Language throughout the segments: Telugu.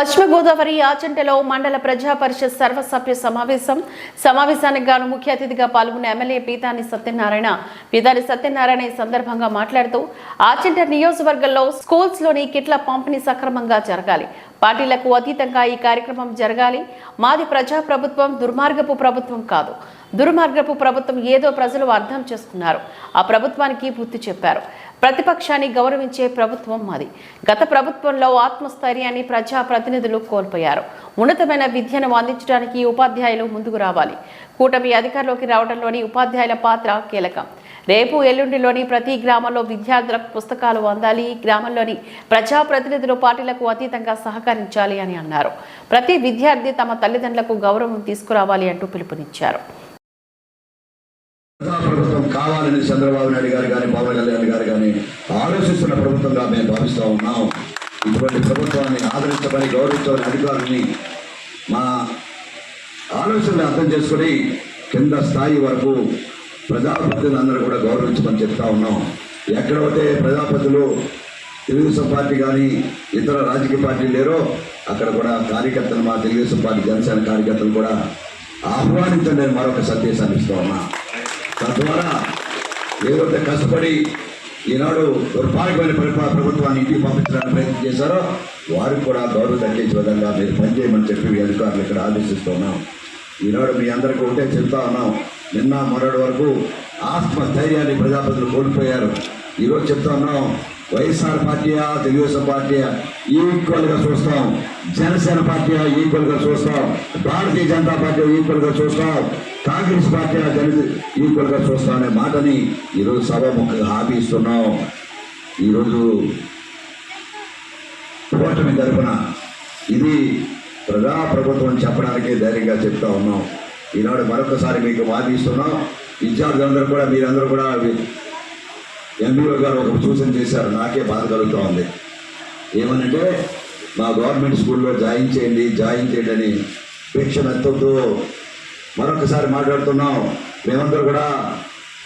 పశ్చిమ గోదావరి ఆచంటలో మండల ప్రజా పరిషత్ సర్వసభ్య సమావేశం. సమావేశానికి గాను ముఖ్య అతిథిగా పాల్గొన్న ఎమ్మెల్యే పీతాని సత్యనారాయణ. పీతాని సత్యనారాయణ ఈ సందర్భంగా మాట్లాడుతూ ఆచంట నియోజకవర్గంలో స్కూల్స్లోని కిట్ల పంపిణీ సక్రమంగా జరగాలి. పార్టీలకు అతీతంగా ఈ కార్యక్రమం జరగాలి. మాది ప్రజా ప్రభుత్వం దుర్మార్గపు ప్రభుత్వం కాదు. దుర్మార్గపు ప్రభుత్వం ఏదో ప్రజలు అర్థం చేసుకున్నారు. ఆ ప్రభుత్వానికి బుద్ధి చెప్పారు. ప్రతిపక్షాన్ని గౌరవించే ప్రభుత్వం మాది. గత ప్రభుత్వంలో ఆత్మస్థైర్యాన్ని ప్రజా ప్రతినిధులు కోల్పోయారు. ఉన్నతమైన విద్యను అందించడానికి ఉపాధ్యాయులు ముందుకు రావాలి. కూటమి అధికారంలోకి రావడంలోని ఉపాధ్యాయుల పాత్ర కీలకం. రేపు ఎల్లుండిలోని ప్రతి గ్రామంలో విద్యార్థులకు పుస్తకాలు అందాలి. గ్రామంలోని ప్రజాప్రతినిధులు పార్టీలకు అతీతంగా సహకరించాలి అని అన్నారు. ప్రతి విద్యార్థి తమ తల్లిదండ్రులకు గౌరవం తీసుకురావాలి అంటూ పిలుపునిచ్చారు. ప్రభుత్వం కావాలని చంద్రబాబు నాయుడు గారు కానీ పవన్ కళ్యాణ్ గారు కానీ ఆలోచిస్తున్న ప్రభుత్వంగా మేము భావిస్తూ ఉన్నాం. ఇటువంటి ప్రభుత్వాన్ని ఆదరించమని గౌరవించమని అధికారుల్ని మా ఆలోచనలు అర్థం చేసుకొని కింద స్థాయి వరకు ప్రజాప్రతినిధులందరూ కూడా గౌరవించమని చెప్తా ఉన్నాం. ఎక్కడైతే ప్రజాపతులు తెలుగుదేశం పార్టీ కానీ ఇతర రాజకీయ పార్టీలు లేరో అక్కడ కూడా కార్యకర్తలు మా తెలుగుదేశం పార్టీ జనసేన కార్యకర్తలు కూడా ఆహ్వానించండి మరొక సందేశాన్ని ఇస్తూ ఉన్నా. తద్వారా ఏవైతే కష్టపడి ఈనాడు దుర్భాగ్యమైన పరిపా ప్రభుత్వాన్ని ఇంటికి పంపించడానికి ప్రయత్నం చేశారో వారికి కూడా గౌరవం దక్కించే విధంగా మీరు పనిచేయమని చెప్పి మీ అధికారులు ఇక్కడ ఆదేశిస్తున్నాం ఈనాడు మీ అందరికీ ఒకటే చెప్తా ఉన్నాం. నిన్న మొన్నటి వరకు ఆత్మస్థైర్యాన్ని ధైర్యాన్ని కోల్పోయారు. ఈరోజు చెప్తా ఉన్నాం వైఎస్ఆర్ పార్టీయా తెలుగుదేశం పార్టీయా ఈక్వల్గా చూస్తాం. జనసేన పార్టీయా ఈక్వల్గా చూస్తాం. భారతీయ జనతా పార్టీ ఈక్వల్గా చూస్తాం. కాంగ్రెస్ పార్టీ జన ఈక్వల్గా చూస్తాం అనే మాటని ఈరోజు సభాముఖంగా హామీ ఇస్తున్నాం. ఈరోజు కూటమి తరఫున ఇది ప్రజా ప్రభుత్వం చెప్పడానికి ధైర్యంగా చెప్తా ఉన్నాం. ఈనాడు మరొకసారి మీకు వాదిస్తున్నాం విద్యార్థులందరూ కూడా మీరందరూ కూడా ఎంబీఓ గారు ఒక సూచన చేశారు నాకే బాధ కలుగుతూ ఉంది. ఏమనంటే మా గవర్నమెంట్ స్కూల్లో జాయిన్ చేయండి జాయిన్ చేయండి అని భిక్షను మరొకసారి మాట్లాడుతున్నాం. మేమందరూ కూడా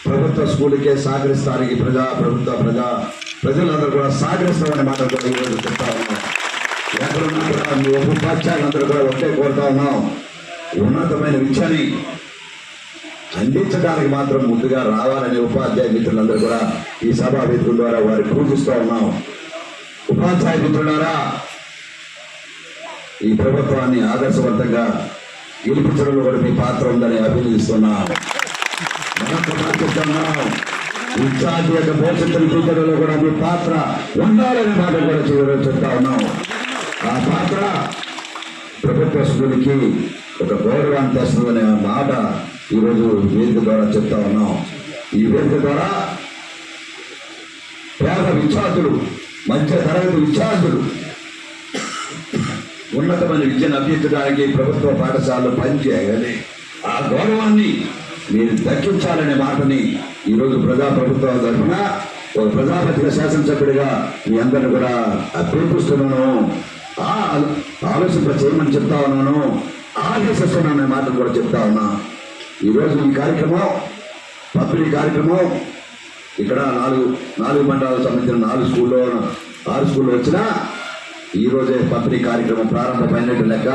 ప్రభుత్వ స్కూల్కే సహకరిస్తానికి ప్రజా ప్రభుత్వ ప్రజా ప్రజలందరూ కూడా సహకరిస్తామని మాట కూడా ఈరోజు చెప్తా ఉన్నాం. ఎక్కడున్నా కూడా మీ ఉపాధ్యాయులందరూ కూడా ఒకటే కోరుతా ఉన్నాం. ఉన్నతమైన విద్యని అందించడానికి మాత్రం ముందుగా రావాలని ఉపాధ్యాయ మిత్రులందరూ కూడా ఈ సభా మిత్రుల ద్వారా వారి పూజిస్తూ ఉన్నాం. ఉపాధ్యాయ మిత్రులారా ఈ ప్రభుత్వాన్ని ఆదర్శవంతంగా గెలిపించడంలో కూడా మీ పాత్ర ఉందని అభినందిస్తున్నాం. మరొక యొక్క భవిష్యత్తును తీర్చడంలో కూడా మీ పాత్ర ఉండాలనే మాట కూడా చివరిలో చెప్తా ఉన్నాం. ఆ పాత్ర ప్రభుత్వ స్కూల్కి ఒక గౌరవాన్ని తెస్తుందనే మాట ఈరోజు వేదిక ద్వారా చెప్తా ఉన్నాం. ఈ వేదిక ద్వారా పేద విద్యార్థులు మధ్య తరగతి విద్యార్థులు ఉన్నతమైన విద్యను అభ్యర్థించడానికి ప్రభుత్వ పాఠశాలలు పనిచేయాలని ఆ గౌరవాన్ని మీరు దక్కించాలనే మాటని ఈరోజు ప్రజా ప్రభుత్వం తరఫున ఒక ప్రజాపతిగా శాసనసభ్యుడిగా మీ అందరిని కూడా అభ్యర్థిస్తున్నాను. ఆ ఆలోచింప చేయమని చెప్తా ఉన్నాను. ఆదేశిస్తున్నాను అనే మాటను కూడా చెప్తా ఉన్నా. ఈరోజు ఈ కార్యక్రమం పంపిణీ కార్యక్రమం ఇక్కడ నాలుగు నాలుగు మండలాలకు సంబంధించిన నాలుగు స్కూల్లో ఆరు స్కూల్లో వచ్చినా ఈ రోజే పంపిణీ కార్యక్రమం ప్రారంభమైనట్టు లెక్క.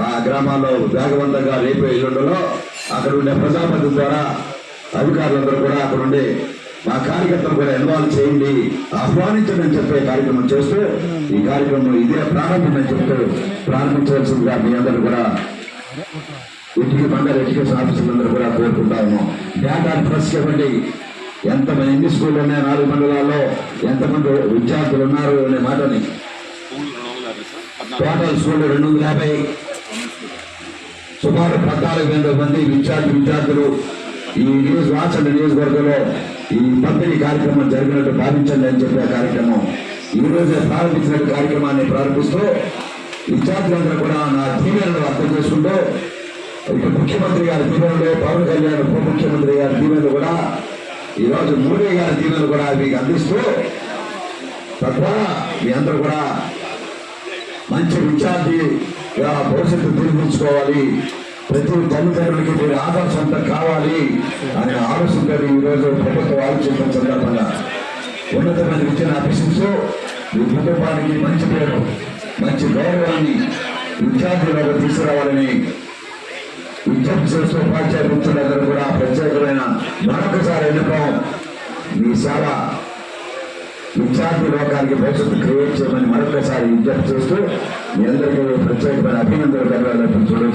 ఆ గ్రామాల్లో వేగవంతంగా రేపు ఎల్లుండలో అక్కడ ఉండే ప్రజాపతి ద్వారా అధికారులందరూ కూడా అక్కడ ఉండే మా కార్యకర్తలు కూడా ఇన్వాల్వ్ చేయండి ఆహ్వానించండి అని చెప్పే కార్యక్రమం చేస్తూ ఈ కార్యక్రమం ఇదే ప్రారంభమని చెప్తూ ప్రారంభించవలసిందిగా మీ అందరూ కూడా ఇంటికి మండల ఎడ్యుకేషన్ ఆఫీసర్లందరూ కూడా కోరుకుంటాము డేటా ప్రెస్ ఇవ్వండి. ఎంతమంది ఎన్ని స్కూళ్ళు ఉన్నాయి? నాలుగు మండలాల్లో ఎంతమంది విద్యార్థులు ఉన్నారు అనే మాటని. టోటల్ స్కూళ్ళు రెండు వందల యాభై. సుమారు పద్నాలుగు వేల మంది విద్యార్థి విద్యార్థులు ఈ న్యూస్ వాచండి నియోజకవర్గంలో ఈ పంపిణీ కార్యక్రమం జరిగినట్టు భావించండి అని చెప్పే కార్యక్రమం. ఈ రోజు ప్రారంభించిన కార్యక్రమాన్ని ప్రారంభిస్తూ విద్యార్థులందరూ కూడా నా దీవెనలు అర్థం చేసుకుంటూ ఇప్పుడు ముఖ్యమంత్రి గారి దీవెనలో పవన్ కళ్యాణ్ ఉప ముఖ్యమంత్రి గారి దీవెనలు కూడా ఈరోజు మోడీ గారి దీవెనలు కూడా మీకు అందిస్తూ తద్వారా మీ అందరూ కూడా మంచి విద్యార్థిగా భవిష్యత్తు తీర్పించుకోవాలి. ప్రతి తల్లిదండ్రులకి మీరు ఆదర్శంత కావాలి అనే ఆలోచనతో ఈరోజు ప్రభుత్వం ఆలోచించిన సందర్భంగా ఉన్నతమైన విద్యను అభ్యసిస్తూ మీ కుటుంబానికి మంచి పేరు మంచి గౌరవాన్ని విద్యార్థులకు తీసుకురావాలని విజ్ఞప్తి చేస్తూ ఉపాధ్యాయ మిత్రులందరూ కూడా ప్రత్యేకమైన మరొకసారి ఎన్నుకోం మీ సేవ విద్యార్థి లోకానికి భవిష్యత్తు క్రియేట్ చేయమని మరొకసారి విజ్ఞప్తి చేస్తూ మీ అందరికీ ప్రత్యేకమైన అభినందనలు కలగాలని చాలా